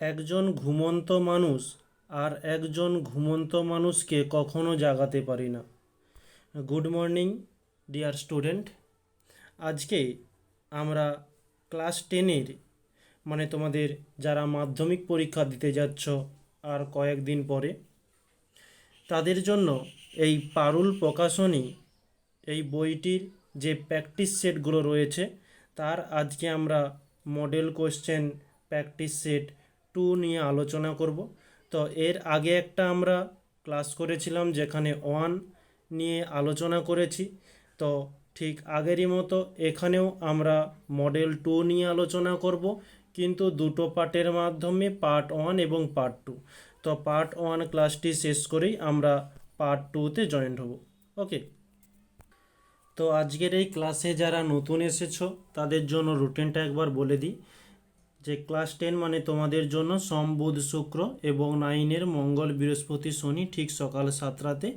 একজন ঘুমন্ত মানুষ আর একজন ঘুমন্ত মানুষকে কখনো জাগাতে পারি না। Good morning, dear student. আজকে আমরা ক্লাস টেনের মানে তোমাদের যারা মাধ্যমিক পরীক্ষা দিতে যাচ্ছ আর কয়েকদিন পরে, তাদের জন্য এই পারুল প্রকাশনী, এই বইটির যে প্র্যাকটিস সেটগুলো রয়েছে, তার আজকে আমরা model question practice set two নিয়ে আলোচনা করব। তো এর আগে একটা আমরা ক্লাস করেছিলাম যেখানে ওয়ান নিয়ে আলোচনা করেছি। তো ঠিক আগেরই মতো এখানেও আমরা মডেল টু নিয়ে আলোচনা করব, কিন্তু দুটো পার্টের মাধ্যমে পার্ট ওয়ান এবং পার্ট টু। তো পার্ট ওয়ান ক্লাসটি শেষ করেই আমরা পার্ট টুতে জয়েন্ট হব। ওকে? তো আজকের এই ক্লাসে যারা নতুন এসেছ, তাদের জন্য রুটিনটা একবার বলে দিই। যে ক্লাস টেন মানে তোমাদের জন্য সোম, বুধ, শুক্র এবং নাইনের মঙ্গল, বৃহস্পতি, শনি ঠিক সকাল সাতটাতে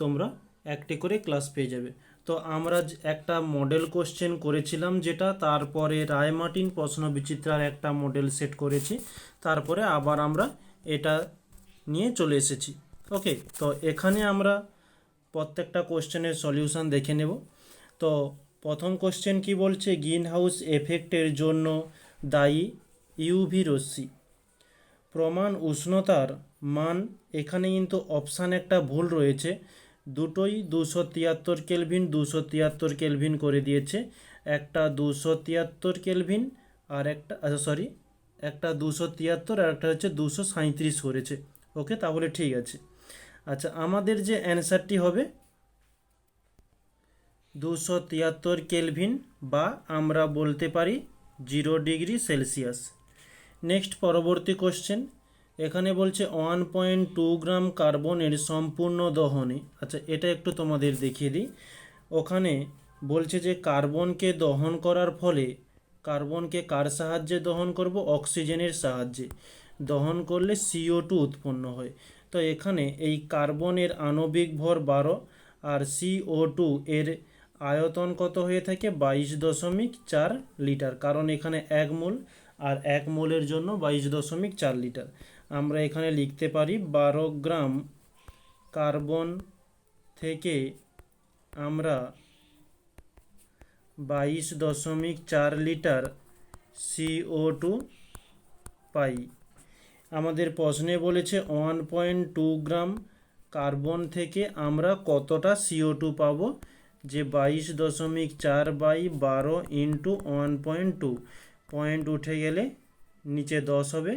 তোমরা একটি করে ক্লাস পেয়ে যাবে। তো আমরা একটা মডেল কোশ্চেন করেছিলাম যেটা, তারপরে রায়মার্টিন প্রশ্ন বিচিত্রার একটা মডেল সেট করেছি, তারপরে আবার আমরা এটা নিয়ে চলে এসেছি। ওকে, তো এখানে আমরা প্রত্যেকটা কোশ্চেনের সলিউশন দেখে নেব। তো প্রথম কোশ্চেন কি বলছে? গ্রিন হাউস এফেক্টের জন্য দায়ী ইউভি রশ্মি প্রমাণ উষ্ণতার মান, এখানে কিন্তু অপশান একটা ভুল রয়েছে। দুটোই দুশো তিয়াত্তর কেলভিন, দুশো তিয়াত্তর কেলভিন করে দিয়েছে। একটা দুশো তিয়াত্তর কেলভিন আর একটা সরি একটা দুশো তিয়াত্তর আর একটা হচ্ছে দুশো সাঁইত্রিশ করেছে। ওকে, তাহলে ঠিক আছে। আচ্ছা আমাদের যে অ্যান্সারটি হবে, দুশো তিয়াত্তর কেলভিন বা আমরা বলতে পারি জিরো ডিগ্রি সেলসিয়াস। নেক্সট পরবর্তী কোশ্চেন এখানে বলছে ওয়ান পয়েন্ট টু গ্রাম কার্বনের সম্পূর্ণ দহনে আচ্ছা এটা একটু তোমাদের দেখিয়ে দিই। ওখানে বলছে যে কার্বনকে দহন করার ফলে কার্বনকে কার সাহায্যে দহন করব? অক্সিজেনের সাহায্যে। দহন করলে সিও টু উৎপন্ন হয়। তো এখানে এই কার্বনের আণবিক ভর বারো আর সিও টু এর আয়তন কত হয়ে থাকে? বাইশ দশমিক চার লিটার। কারণ এখানে এক মোল, আর এক মোলের জন্য বাইশ দশমিক চার লিটার। আমরা এখানে লিখতে পারি বারো গ্রাম কার্বন থেকে আমরা বাইশ দশমিক চার লিটার সিও টু পাই। আমাদের প্রশ্নে বলেছে one point two gram carbon থেকে আমরা কতটা সিও টু পাবো? যে বাইশ দশমিক চার বাই বারো into one point two point উঠে গেলে নিচে দশ হবে।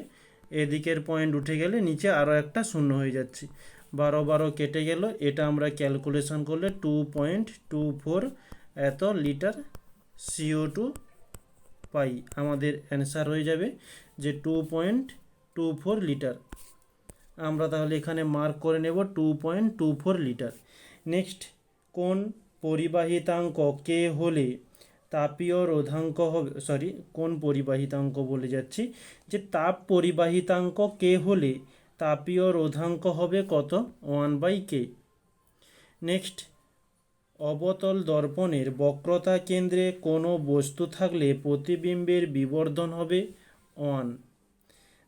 এদিকের পয়েন্ট উঠে গেলে নিচে আরও একটা শূন্য হয়ে যাচ্ছে। বারো বারো কেটে গেল। এটা আমরা ক্যালকুলেশন করলে টু পয়েন্ট টু ফোর এত লিটার সিও টু পাই। আমাদের অ্যান্সার হয়ে যাবে যে two point two four litre আমরা তাহলে এখানে মার্ক করে নেব two point two four litre next কোন পরিবাহিতাঙ্ক কে হলে তাপীয় রোধাঙ্ক হবে সরি কোন পরিবাহিতাঙ্ক বলে যাচ্ছি? যে তাপ পরিবাহিতাঙ্ক কে হলে তাপীয় রোধাঙ্ক হবে কত? ওয়ান বাই কে নেক্সট অবতল দর্পণের বক্রতা কেন্দ্রে কোনো বস্তু থাকলে প্রতিবিম্বের বিবর্ধন হবে ওয়ান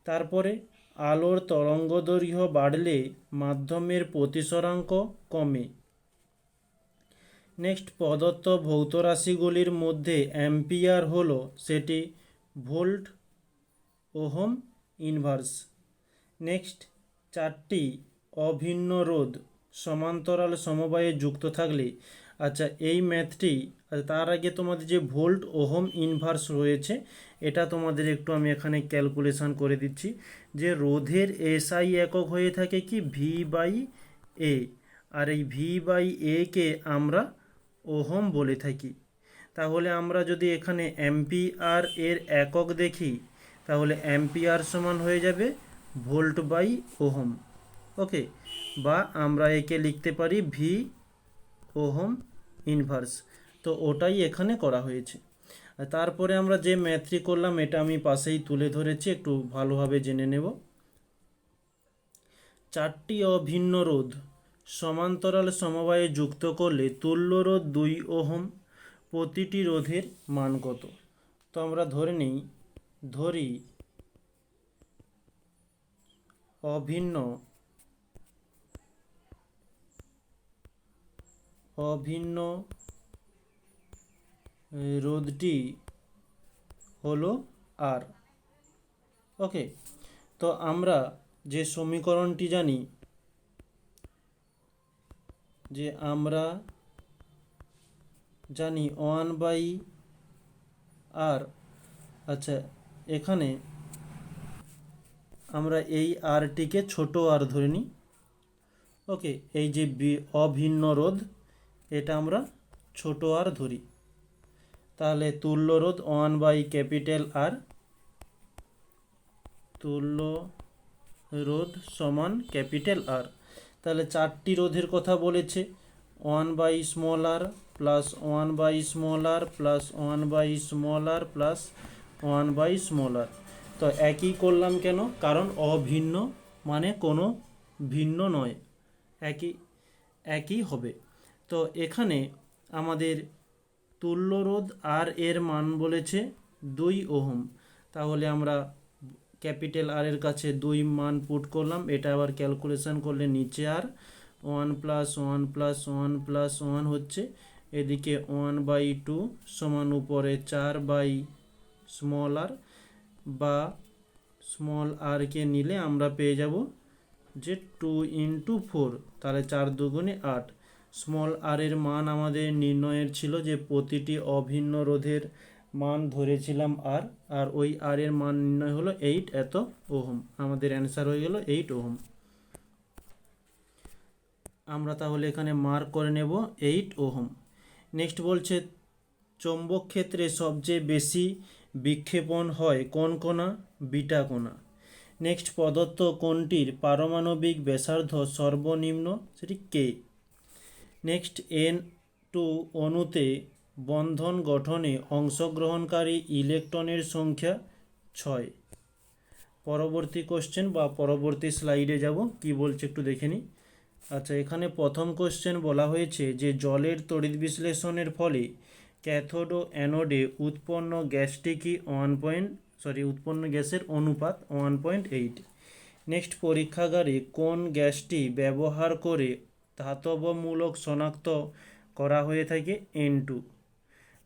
তারপরে, আলোর তরঙ্গদৈর্ঘ্য বাড়লে মাধ্যমের প্রতিসরাঙ্ক কমে। নেক্সট প্রদত্ত ভৌত রাশিগুলির মধ্যে অ্যাম্পিয়ার হলো সেটি ভোল্ট ওহম ইনভার্স। নেক্সট, চারটি অভিন্ন রোধ সমান্তরাল সমবায়ে যুক্ত থাকলে। আচ্ছা এই ম্যাথটি তার আগে তোমাদের যে ভোল্ট ওহম ইনভার্স রয়েছে, এটা তোমাদের একটু আমি এখানে ক্যালকুলেশন করে দিচ্ছি। যে রোধের এসআই একক হয়ে থাকে কি? ভি বাই এ। আর এই ভি বাই এ কে আমরা ওহম বলে থাকি। তাহলে আমরা যদি এখানে অ্যাম্পিয়ার এর একক দেখি, তাহলে অ্যাম্পিয়ার সমান হয়ে যাবে ভোল্ট বাই ওহম। ওকে, বা আমরা একে লিখতে পারি ভি ওহম ইনভার্স তো ওটাই এখানে করা হয়েছে। তারপরে আমরা যে ম্যাথটি করলাম, এটা আমি পাশেই তুলে ধরেছি, একটু ভালোভাবে জেনে নেব। চারটি অভিন্ন রোধ। সমান্তরাল সমবায়ে যুক্ত করলে তুল্য রোধ দুই ওহম প্রতিটি রোধের মান কত? তো আমরা ধরে নিই, ধরি অভিন্ন অভিন্ন রোধটি হলো আর ওকে তো আমরা যে সমীকরণটি জানি যে আমরা জানি ওয়ান বাই আর আচ্ছা এখানে আমরা এই আরটিকে ছোট আর ধরে নিই। ওকে, এই যে অভিন্ন রোধ, এটা আমরা ছোট আর ধরি। তাহলে তুল্য রোধ ওয়ান বাই ক্যাপিটাল আর তুল্য রোধ সমান ক্যাপিটাল আর তাহলে চারটি রোধের কথা বলেছে। One by small R plus one by small R plus one by small R plus one by small R তো একই করলাম কেন? কারণ অভিন্ন মানে কোনো ভিন্ন নয়। একই একই হবে। তো এখানে আমাদের তুল্য রোধ আর এর মান বলেছে দুই ওহম। তাহলে আমরা ক্যাপিটাল আর এর কাছে দুই মান পুট করলাম। এটা আবার ক্যালকুলেশন করলে নিচে আর one plus one plus one plus one হচ্ছে। এদিকে ওয়ান বাই টু সমান উপরে চার বাই স্মল আর বা স্মল আরকে নিলে আমরা পেয়ে যাব যে টু ইন্টু ফোর তাহলে চার দুগুণে আট। স্মল আর এর মান আমাদের নির্ণয়ের ছিল যে প্রতিটি অভিন্ন রোধের মান ধরেছিলাম আর আর ওই আর এর মান নির্ণয় হলো এইট এত ওহম। আমাদের অ্যান্সার হয়ে গেল এইট ওহম। আমরা তাহলে এখানে মার্ক করে নেব এইট ওহম। নেক্সট বলছে, চৌম্বক ক্ষেত্রে সবচেয়ে বেশি বিক্ষেপণ হয় কোন কোণা? বিটা কোণা। নেক্সট প্রদত্ত কোণটির পারমাণবিক ব্যাসার্ধ সর্বনিম্ন, সেটি কে নেক্সট এন টু অণুতে বন্ধন গঠনে অংশগ্রহণকারী ইলেকট্রনের সংখ্যা ছয়। পরবর্তী কোশ্চেন বা পরবর্তী স্লাইডে যাব। কি বলছে একটু দেখে নিই আচ্ছা এখানে প্রথম কোশ্চেন বলা হয়েছে যে, জলের তড়িৎ বিশ্লেষণের ফলে ক্যাথোড ও অ্যানোডে উৎপন্ন গ্যাসটি কি ওয়ান পয়েন্ট সরি উৎপন্ন গ্যাসের অনুপাত ওয়ান পয়েন্ট এইট নেক্সট পরীক্ষাগারে কোন গ্যাসটি ব্যবহার করে ধাতবমূলক শনাক্ত করা হয়ে থাকে এন টু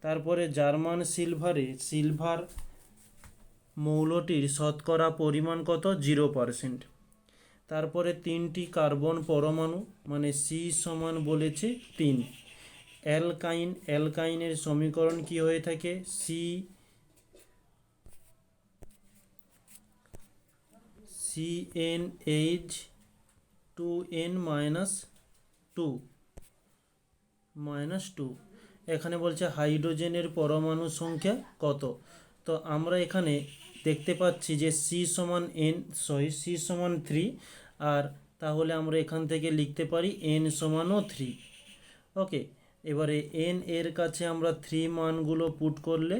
তারপরে জার্মান সিলভারে, সিলভার মৌলটির শতকরা পরিমাণ কত? জিরো পারসেন্ট তারপরে তিনটি কার্বন পরমাণু মানে সি সমান বলেছে তিন। অ্যালকাইন, অ্যালকাইনের সমীকরণ কি হয়ে থাকে? C C N H two N minus two minus two এখানে বলছে হাইড্রোজেনের পরমাণু সংখ্যা কত? তো আমরা এখানে দেখতে পাচ্ছি যে সি সমান এন সরি সি সমান থ্রি আর তাহলে আমরা এখান থেকে লিখতে পারি এন সমানও থ্রি ওকে এবারে এন এর কাছে আমরা থ্রি মানগুলো পুট করলে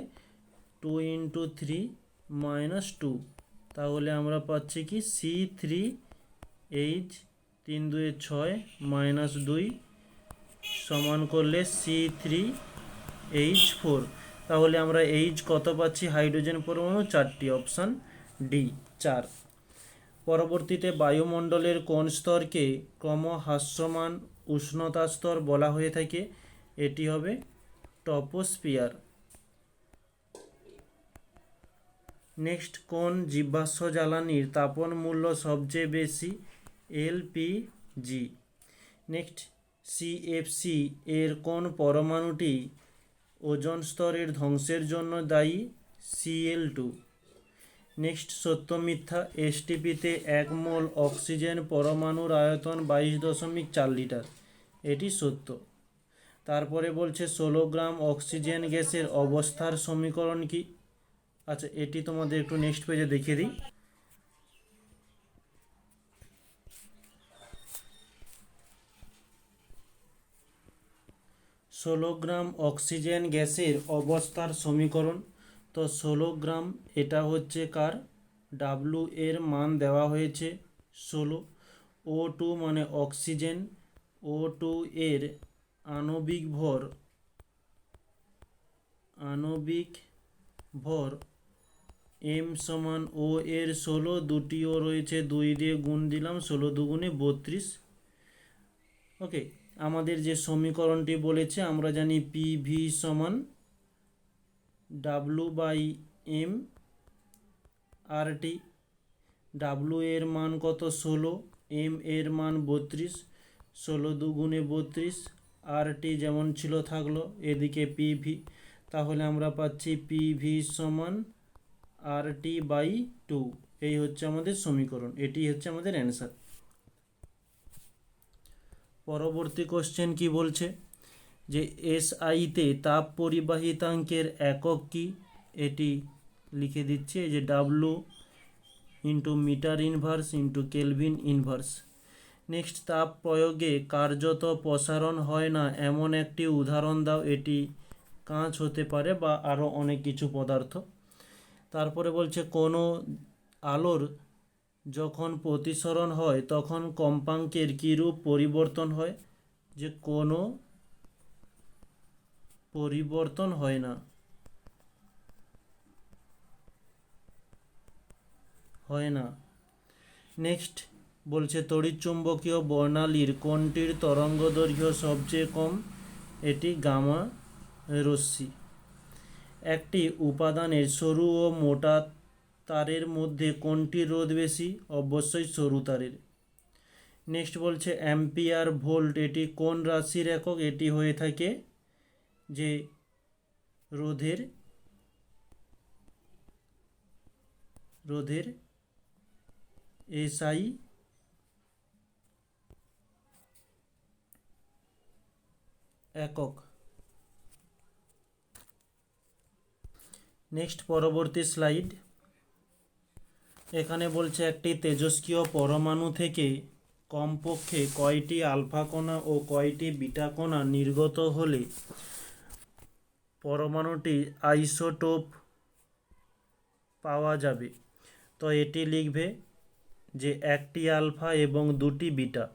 two into three minus two তাহলে আমরা পাচ্ছি কি সি থ্রি এইচ তিন দুয়ে ছয় মাইনাস দুই সমান করলে সি থ্রি এইচ ফোর তাহলে আমরা এইচ কত পাচ্ছি? হাইড্রোজেন পরমাণু চারটি, অপশান ডি চার। পরবর্তীতে বায়ুমণ্ডলের কোন স্তরকে ক্রমহ্রাসমান উষ্ণতা স্তর বলা হয়ে থাকে? এটি হবে টপোস্পিয়ার নেক্সট, কোন জীবাশ্ম জ্বালানির তাপন মূল্য সবচেয়ে বেশি? এলপিজি নেক্সট সিএফসি এর কোন পরমাণুটি ওজন স্তরের ধ্বংসের জন্য দায়ী? সিএল টু নেক্সট সত্য মিথ্যা এসটিপিতে এক মোল অক্সিজেন পরমাণুর আয়তন বাইশ দশমিক চার লিটার। এটি সত্য। তারপরে বলছে ষোলো গ্রাম অক্সিজেন গ্যাসের অবস্থার সমীকরণ কি? আচ্ছা এটি তোমাদের একটু নেক্সট পেজে দেখিয়ে দিই। ষোলো গ্রাম অক্সিজেন গ্যাসের অবস্থার সমীকরণ। তো ষোলো গ্রাম এটা হচ্ছে কার? ডাব্লু এর মান দেওয়া হয়েছে ষোলো। ও টু মানে অক্সিজেন। ও টু এর আণবিক ভর আণবিক ভর এম সমান ও এর ষোলো দুটিও রয়েছে, দুই দিয়ে গুণ দিলাম, ষোলো দুগুণে বত্রিশ। ওকে আমাদের যে সমীকরণটি বলেছে, আমরা জানি পি ভি সমান W by M R T W এর মান কত? ষোলো। এম এর মান বত্রিশ। ষোলো দুগুণে বত্রিশ। আর টি যেমন ছিল, থাকল। এদিকে পি ভি তাহলে আমরা পাচ্ছি পি ভি সমান আর টি বাই টু এই হচ্ছে আমাদের সমীকরণ। এটি হচ্ছে আমাদের অ্যান্সার পরবর্তী কোশ্চেন কি বলছে? যে এসআইতে তাপ পরিবাহিতাঙ্কের একক কি? এটি লিখে দিচ্ছে যে W into metre inverse into kelvin inverse next তাপ প্রয়োগে কার্যত প্রসারণ হয় না, এমন একটি উদাহরণ দাও, এটি কাঁচ হতে পারে বা আরও অনেক কিছু পদার্থ। তারপরে বলছে, কোনো আলোর যখন প্রতিসরণ হয়, তখন কম্পাঙ্কের কীরূপ পরিবর্তন হয়? যে কোনো পরিবর্তন হয় না। হয় না। নেক্সট বলছে, তড়িৎচুম্বকীয় বর্ণালীর কোনটির তরঙ্গদৈর্ঘ্য সবচেয়ে কম? এটি গামা রশ্মি। একটি উপাদানের সরু ও মোটা তারের মধ্যে কোনটির রোধ বেশি? অবশ্যই সরু তারের। নেক্সট বলছে, অ্যাম্পিয়ার ভোল্ট, এটি কোন রাশির একক? এটি হয়ে থাকে যে রোধের রোধের এসআই একক। নেক্সট পরবর্তী স্লাইড। এখানে বলছে একটি তেজস্ক্রিয় পরমাণু থেকে কমপক্ষে কয়টি আলফা কণা ও কয়টি বিটা কণা নির্গত হলে পরমাণুটি আইসোটোপ পাওয়া যাবে? তো এটি লিখবে যে একটি আলফা এবং দুটি বিটা।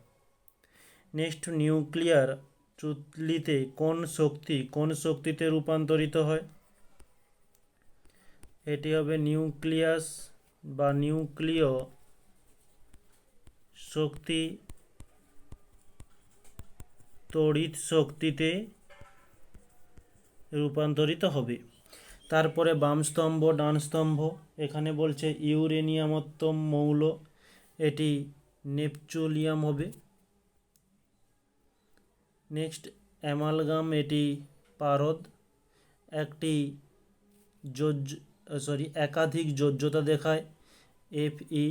নেক্সট নিউক্লিয়ার চুতলিতে কোন শক্তি, কোন শক্তিতে রূপান্তরিত হয়? এটি হবে নিউক্লিয়াস বা নিউক্লিয় শক্তি তড়িৎ শক্তিতে রূপান্তরিত হবে। তারপরে বাম স্তম্ভ, ডান স্তম্ভ, এখানে বলছে ইউরেনিয়ামোত্তম মৌল, এটি নেপচুলিয়াম হবে। নেক্সট, অ্যামালগাম, এটি পারদ, একটি সরি একাধিক যোজ্যতা দেখায়। এফ ই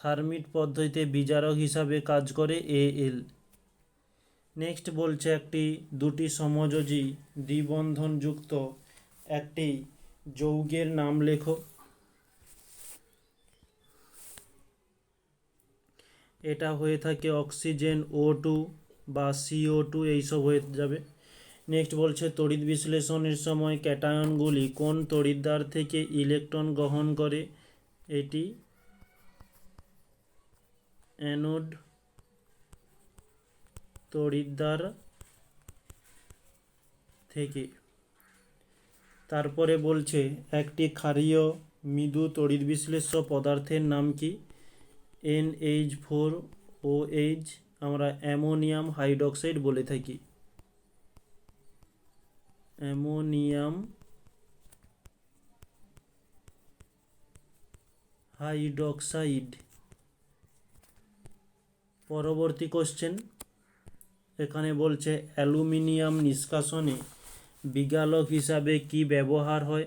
থার্মিট পদ্ধতিতে বিজারক হিসাবে কাজ করে এ এল নেক্সট বলছে একটি, দুটি সমযোজী দ্বিবন্ধনযুক্ত, একটি যৌগের নাম লেখো। এটা হয়ে থাকে অক্সিজেন ও টু বা সিও টু এইসব হয়ে যাবে। নেক্সট বলছে, তড়িৎ বিশ্লেষণের সময় ক্যাটায়নগুলি কোন তড়িৎদ্বার থেকে ইলেকট্রন গ্রহণ করে? এটি অ্যানোড তড়িৎদ্বার থেকে। তারপরে বলছে, একটি ক্ষারীয় মৃদু তড়িৎ বিশ্লেষ্য পদার্থের নাম কি? N H four O H আমরা অ্যামোনিয়াম হাইড্রক্সাইড বলে থাকি। Ammonium hydroxide. পরবর্তী কোশ্চেন এখানে বলছে, অ্যালুমিনিয়াম নিষ্কাশনে বিগালক হিসাবে কি ব্যবহার হয়?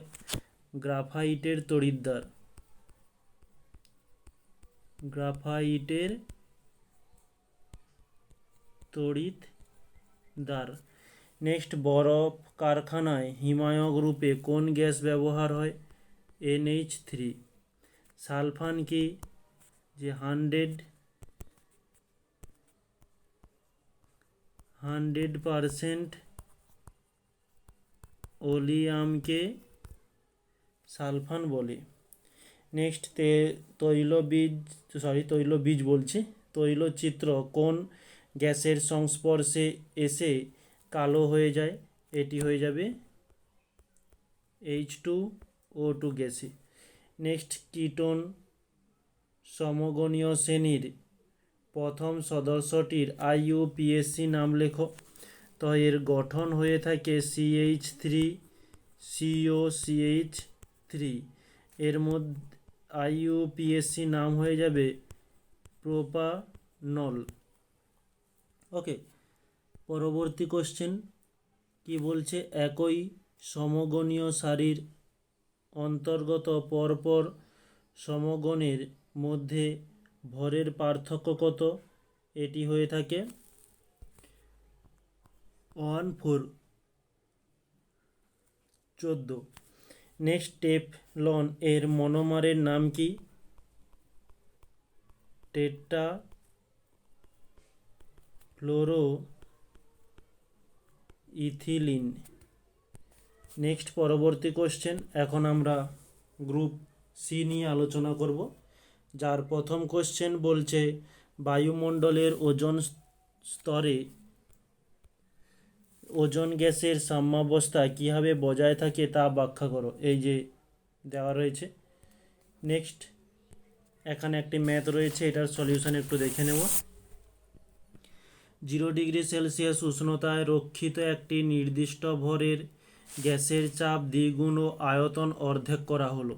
গ্রাফাইটের তড়িৎদ্বার। গ্রাফাইটের তড়িৎদ্বার। নেক্সট বরফ কারখানায় হিমায়ক রূপে কোন গ্যাস ব্যবহার হয়? NH three. সালফান কি? যে হান্ড্রেড হান্ড্রেড পারসেন্ট ওলিয়ামকে সালফান বলে। নেক্সট তে তৈলবীজ, সরি, তৈলবীজ বলছি। তৈলচিত্র কোন গ্যাসের সংস্পর্শে এসে কালো হয়ে যায়, এটি হয়ে যাবে এইচ টু ও টু গ্যাসে। নেক্সট, কিটোন সমগণীয় শ্রেণির প্রথম সদস্যটির আইইউপিএসসি নাম লেখো। তো এর গঠন হয়ে থাকে CH three CO CH three এর মধ্যে আইইউপিএসসি নাম হয়ে যাবে প্রোপানল। ওকে পরবর্তী কোশ্চেন কি বলছে? একই সমগণীয় সারির অন্তর্গত পরপর সমগণের মধ্যে ভরের পার্থক্য কত? এটি হয়ে থাকে ওয়ান ফোর চোদ্দ। নেক্সট টেপ লন এর মনোমারের নাম কি? টেট্টা ফ্লোরো ইথিলিন। নেক্সট পরবর্তী কোশ্চেন এখন আমরা গ্রুপ সি নিয়ে আলোচনা করব, যার প্রথম কোশ্চেন বলছে, বায়ুমণ্ডলের ওজন স্তরে ওজন গ্যাসের সাম্যাবস্থা কীভাবে বজায় থাকে তা ব্যাখ্যা করো। এই যে দেওয়া রয়েছে। নেক্সট, এখানে একটি ম্যাথ রয়েছে, এটার সলিউশন একটু দেখে নেব। জিরো ডিগ্রি সেলসিয়াস উষ্ণতায় রক্ষিত একটি নির্দিষ্ট ভরের গ্যাসের চাপ দ্বিগুণ ও আয়তন অর্ধেক করা হলো।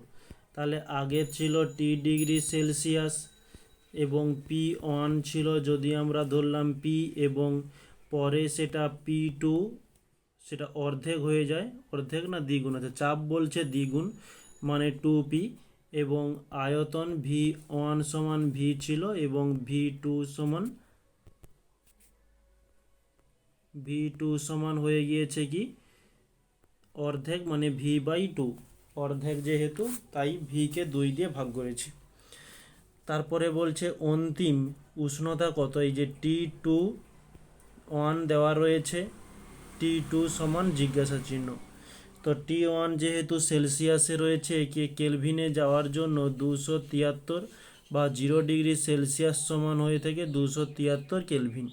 তাহলে আগে ছিল টি ডিগ্রি সেলসিয়াস এবং পি ওয়ান ছিল যদি আমরা ধরলাম পি এবং পরে সেটা পি টু, সেটা অর্ধেক হয়ে যায়। অর্ধেক না দ্বিগুণ? আছে চাপ বলছে দ্বিগুণ মানে টু পি এবং আয়তন ভি ওয়ান সমান ভি ছিল এবং ভি টু সমান ভি টু সমান হয়ে গিয়েছে কি? অর্ধেক মানে ভি বাই টু। অর্ধেক যেহেতু, তাই ভিকে দুই দিয়ে ভাগ করেছি। তারপরে বলছে অন্তিম উষ্ণতা কত? এই যে টি টু ওয়ান দেওয়া রয়েছে, টি টু সমান জিজ্ঞাসা চিহ্ন। তো টি ওয়ান যেহেতু সেলসিয়াসে রয়েছে, একে কেলভিনে যাওয়ার জন্য দুশো তিয়াত্তর বা জিরো ডিগ্রি সেলসিয়াস সমান হয়ে থেকে দুশো তিয়াত্তর কেলভিন।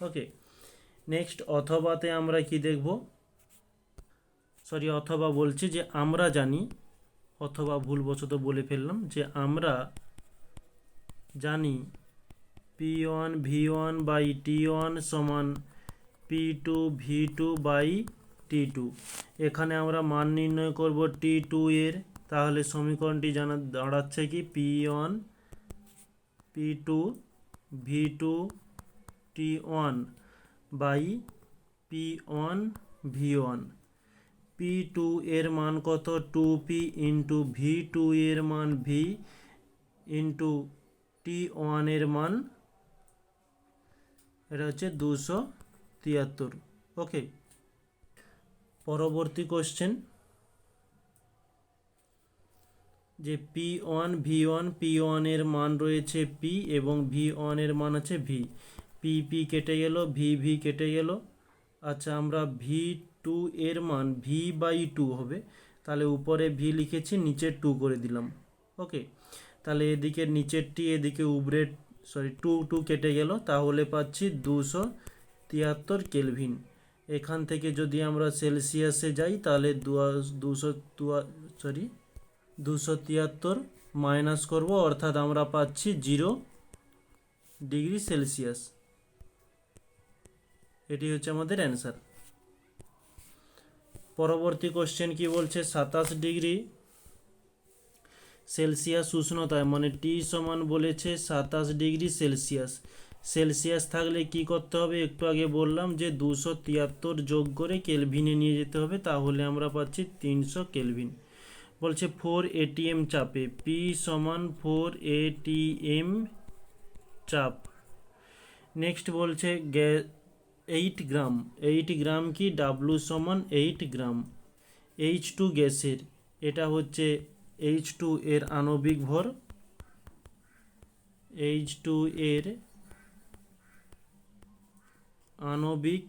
ওকে। নেক্সট অথবাতে আমরা কি দেখব? সরি অথবা বলছি যে আমরা জানি, অথবা ভুলবশত বলে ফেললাম যে আমরা জানি P one V one by T one সমান P two V two by T two এখানে আমরা মান নির্ণয় করব টি টু এর। তাহলে সমীকরণটি জানা, দাঁড়াচ্ছে কি? P one P two V two T one by P one V one. P two এর মান কত? Two P into V two এর মান ভি ইন্টু টি ওয়ানের মান। এটা হচ্ছে দুশো তিয়াত্তর। ওকে। পরবর্তী কোশ্চেন যে P one V one, P ওয়ানের মান রয়েছে পি এবং ভি ওয়ানের মান আছে ভি। পি পি কেটে গেল ভি ভি কেটে গেল। আচ্ছা আমরা ভি টু এর মান ভি বাই টু হবে। তাহলে উপরে ভি লিখেছি, নিচে টু করে দিলাম। ওকে তাহলে এদিকে নিচেরটি এদিকে উপরে সরি টু টু কেটে গেল। তাহলে পাচ্ছি দুশো তিয়াত্তর কেলভিন এখান থেকে যদি আমরা সেলসিয়াসে যাই, তাহলে দুশো সরি দুশো তিয়াত্তর মাইনাস করব। অর্থাৎ আমরা পাচ্ছি জিরো ডিগ্রি সেলসিয়াস এটি হচ্ছে আমাদের অ্যান্সার পরবর্তী কোশ্চেন কি বলছে? সাতাশ ডিগ্রি সেলসিয়াস উষ্ণতায় মানে টি সমান বলেছে সাতাশ ডিগ্রি সেলসিয়াস। সেলসিয়াস থাকলে কি করতে হবে? একটু আগে বললাম যে দুশো তিয়াত্তর যোগ করে কেলভিনে নিয়ে যেতে হবে, তাহলে আমরা পাচ্ছি তিনশো কেলভিন। বলছে ফোর এটিএম চাপে পি সমান ফোর এটিএম চাপ। নেক্সট বলছে গ্যা এইট গ্রাম এইট গ্রাম কি ডাব্লু সমান এইট গ্রাম এইচ টু গ্যাসের, এটা হচ্ছে এইচ টু এর আণবিক ভর। এইচ টু এর আণবিক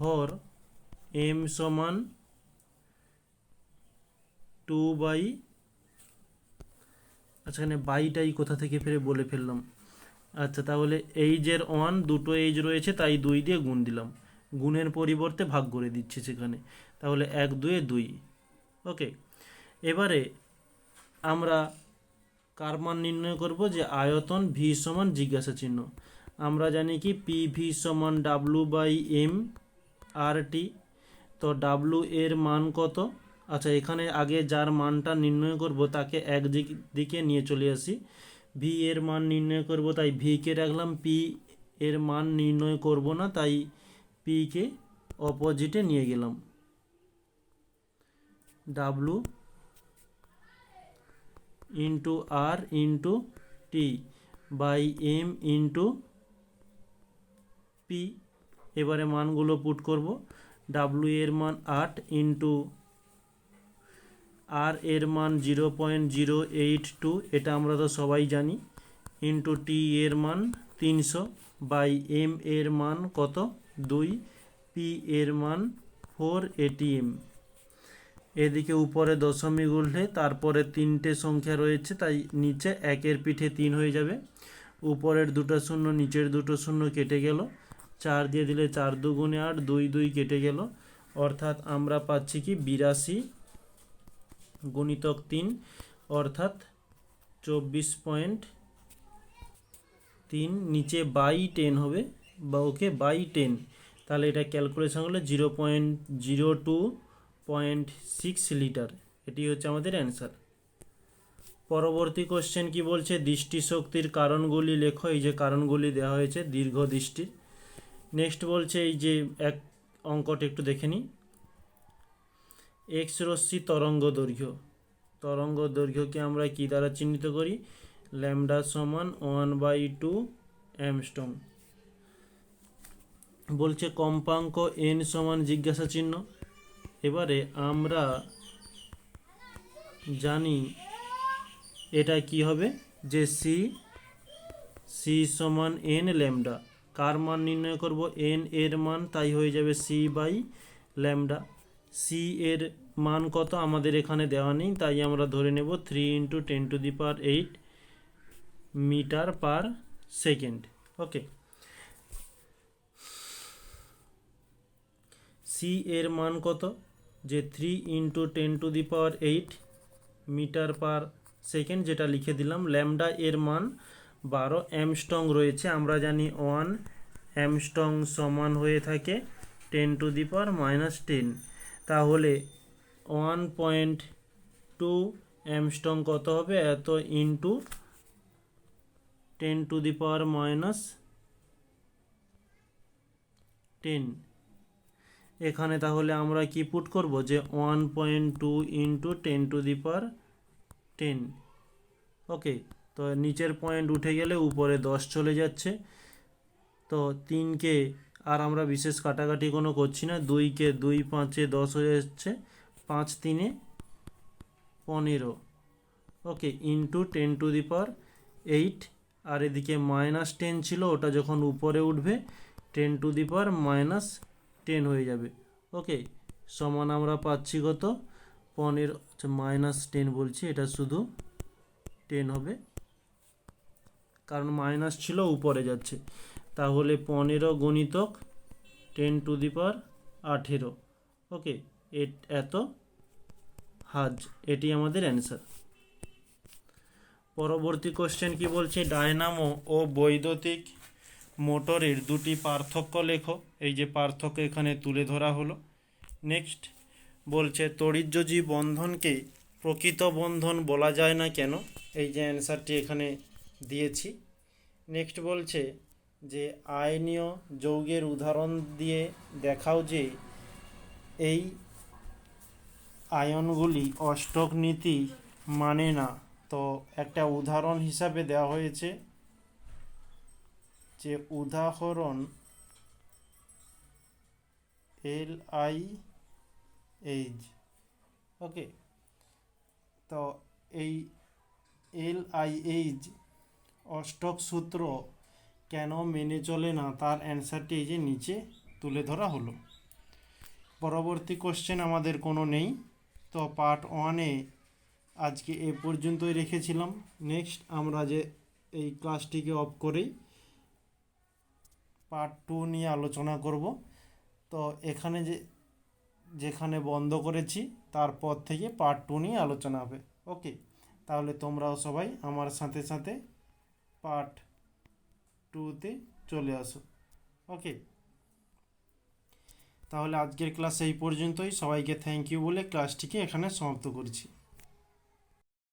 ভর এম সমান টু বাই আচ্ছা এখানে বাইটাই কোথা থেকে ফেরে বলে ফেললাম? আচ্ছা তাহলে এইজের ওয়ান দুটো এইজ রয়েছে, তাই দুই দিয়ে গুণ দিলাম। গুণের পরিবর্তে ভাগ করে দিচ্ছি সেখানে। তাহলে এক দুয়ে দুই। ওকে এবারে আমরা কার মান নির্ণয় করব? যে আয়তন ভি সমান জিজ্ঞাসা চিহ্ন। আমরা জানি কি পি ভি সমান W by M R T তো ডাব্লু এর মান কত? আচ্ছা এখানে আগে যার মানটা নির্ণয় করব, তাকে এক দিক- দিকে নিয়ে চলে আসি। ভি এর মান নির্ণয় করব, তাই ভি কে রাখলাম পি এর মান নির্ণয় করব না, তাই পি কে অপোজিটে নিয়ে গেলাম। W into R into T by M into P এবারে মানগুলো পুট করব। ডাব্লু এর মান আট ইন্টু আর এর মান zero point zero eight two এটা আমরা তো সবাই জানি। ইন্টু টি এর মান তিনশো বাই এম এর মান কত? দুই। পি এর মান ফোর এটিএম এদিকে উপরে দশমিক উঠলে তারপরে তিনটে সংখ্যা রয়েছে, তাই নিচে একের পিঠে তিন হয়ে যাবে। উপরের দুটো শূন্য, নিচের দুটো শূন্য কেটে গেল। চার দিয়ে দিলে চার দুগুণে আট, দুই দুই কেটে গেল। অর্থাৎ আমরা পাচ্ছি কি বিরাশি গুণিতক তিন, অর্থাৎ চব্বিশ পয়েন্ট তিন নিচে বাই টেন হবে বা ওকে বাই টেন। তাহলে এটা ক্যালকুলেশন হলে zero point zero two point six litre. এটি হচ্ছে আমাদের অ্যান্সার। পরবর্তী কোশ্চেন কি বলছে? দৃষ্টিশক্তির কারণগুলি লেখো। এই যে কারণগুলি দেওয়া হয়েছে দীর্ঘ দৃষ্টির নেক্সট বলছে এই যে এক অঙ্কটা একটু দেখে নিই। এক্স রশ্মি তরঙ্গ দৈর্ঘ্য তরঙ্গ দৈর্ঘ্যকে আমরা কি দ্বারা চিহ্নিত করি? ল্যামডা সমান ওয়ান বাই টু অ্যামস্টং বলছে কম্পাঙ্ক এন সমান জিজ্ঞাসা চিহ্ন। এবারে আমরা জানি এটা কি হবে? যে সি সি সমান এন ল্যামডা কার মান নির্ণয় করব? এন এর মান, তাই হয়ে যাবে সি বাই ল্যামডা সি এর মান কত? আমাদের এখানে দেওয়া নেই, তাই আমরা ধরে নেব three into ten to the power eight metre per second okay C এর মান কত? যে three into ten to the power eight metre per second যেটা লিখে দিলাম ল্যামডা এর মান বারো অ্যামস্টং রয়েছে। আমরা জানি ওয়ান অ্যামস্টং সমান হয়ে থাকে ten to the power minus ten তাহলে ওয়ান পয়েন্ট টু অ্যামস্টং কত হবে? এত into ten to the power minus ten. এখানে তাহলে আমরা কি পুট করব? যে one point two into ten to the power ten. Okay, তো নিচের পয়েন্ট উঠে গেলে উপরে দশ চলে যাচ্ছে। তো তিনকে আর আমরা বিশেষ কাটাকাটি কোনো করছি না। দুইকে দুই পাঁচে দশ হয়ে যাচ্ছে। পাঁচ তিনে পনেরো। Okay into ten to the power eight আর এদিকে মাইনাস টেন ছিল, ওটা যখন উপরে উঠবে ten to the power minus ten হয়ে যাবে। ওকে, সমান আমরা পাচ্ছি কত? পনেরো মাইনাস টেন বলছি, এটা শুধু টেন হবে। কারণ মাইনাস ছিল, উপরে যাচ্ছে। তাহলে পনেরো গণিতক টেন টু দি পাওয়ার আঠেরো। ওকে এত? হাজ, এটি আমাদের অ্যান্সার। পরবর্তী কোশ্চেন কি বলছে? ডায়নামো ও বৈদ্যুতিক মোটরের দুটি পার্থক্য লেখো। এই যে পার্থক্য এখানে তুলে ধরা হলো। নেক্সট, বলছে, তড়িৎযোজী বন্ধনকে প্রকৃত বন্ধন বলা যায় না কেন? এই যে অ্যান্সারটি এখানে দিয়েছি। নেক্সট বলছে যে আয়নীয় যৌগের উদাহরণ দিয়ে দেখাও যে এই আয়নগুলি অষ্টক নীতি মানে না। তো একটা উদাহরণ হিসাবে দেওয়া হয়েছে যে উদাহরণ এল আই এইচ। ওকে। তো এই এল আই এইচ অষ্টক সূত্র কেন মেনে চলে না? তার অ্যান্সারটি এই যে নিচে তুলে ধরা হলো। পরবর্তী কোশ্চেন আমাদের কোনো নেই। তো পার্ট ওয়ানে আজকে এ পর্যন্তই রেখেছিলাম। নেক্সট আমরা যে এই ক্লাসটিকে অফ করেই পার্ট টু নিয়ে আলোচনা করব। তো এখানে যে, যেখানে বন্ধ করেছি তারপর থেকে পার্ট টু নিয়ে আলোচনা হবে। ওকে তাহলে তোমরাও সবাই আমার সাথে সাথে পার্ট টুতে চলে আসো। ওকে তাহলে আজকের ক্লাস এই পর্যন্তই। সবাইকে থ্যাংক ইউ বলে ক্লাসটিকে এখানে সমাপ্ত করছি।